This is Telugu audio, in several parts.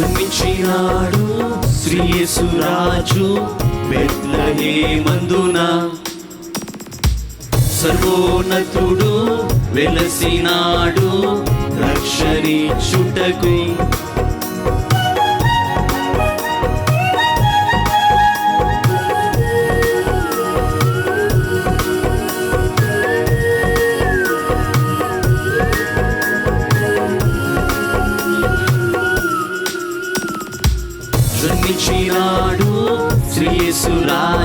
జన్మించినాడు శ్రీయసురాజు బెత్లహే మందున సర్వోన్నతుడు వెలసినాడు రక్షణిచ్చుటకు చుటకు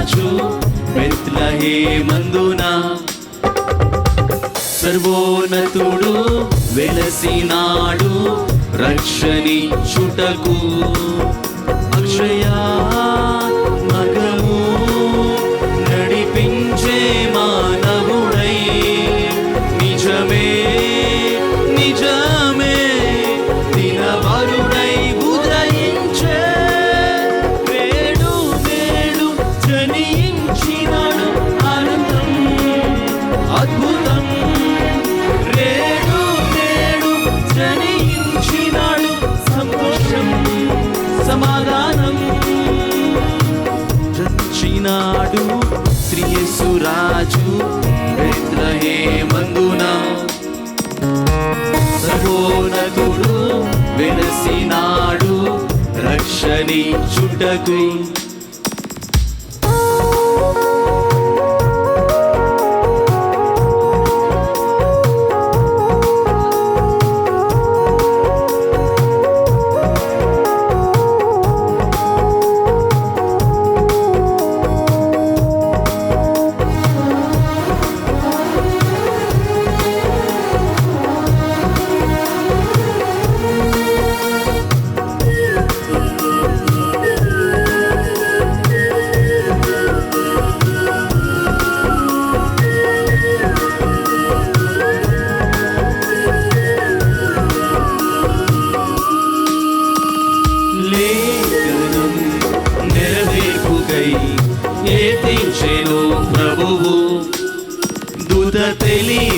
శ్రీయేసురాజు బెత్లహేమందున సర్వోన్నతుడు వెలసినాడు రక్షణిచ్చుటకు అక్షయా రక్షినాడు శ్రీయేసురాజు మందున సర్వోన్నతుడు వెలసినాడు రక్షణిచ్చుటకు లేఖనం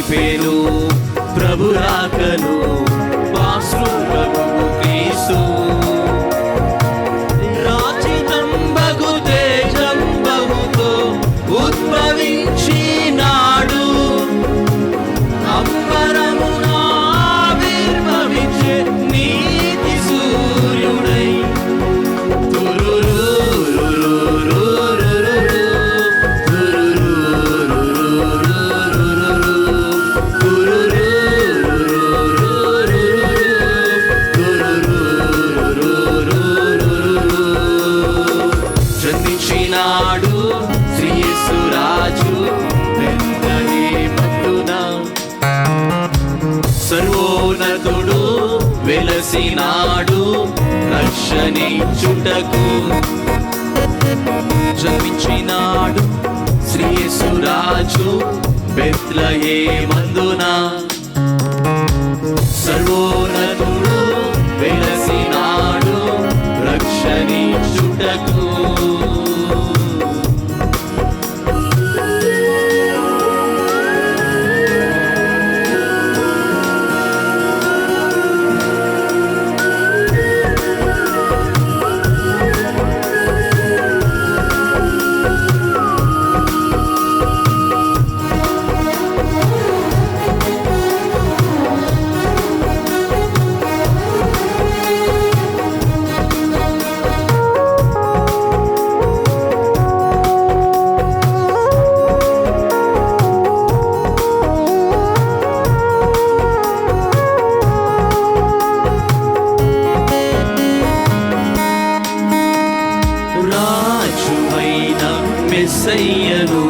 పేరు ప్రభు రాకను సర్వోన్నతుడు వెలసినాడు రక్షణించుటకు జన్మించినాడు ఏ బెత్లహేమందున సర్వోన్న మెస్సయ్యను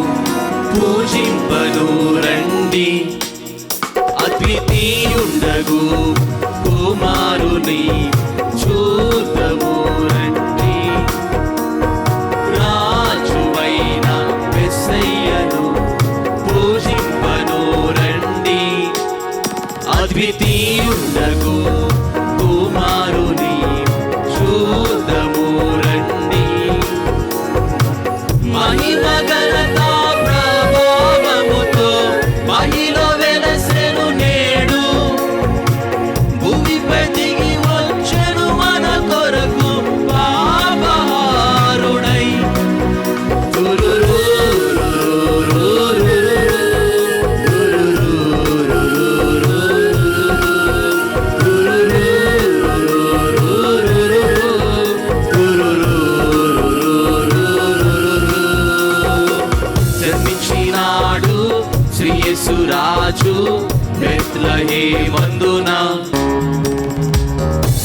పూజింపను రండి అతిథియుండగు కుమారుని చూద్దాము.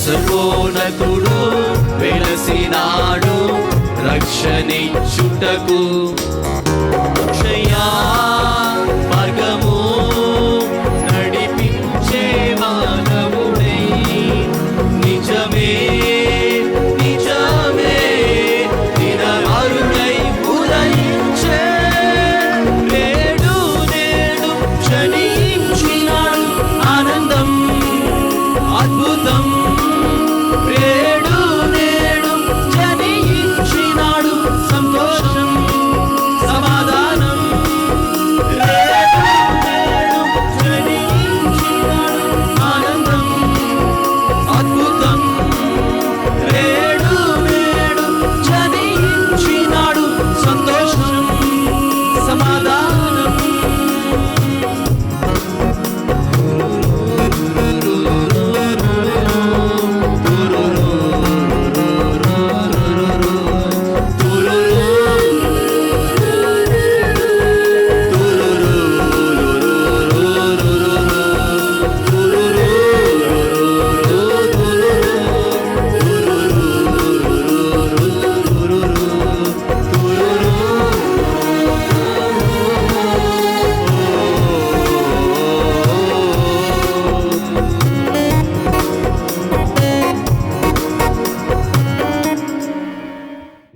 సర్వోన్నతుడు వెలసినాడు చుట్టకు క్షయా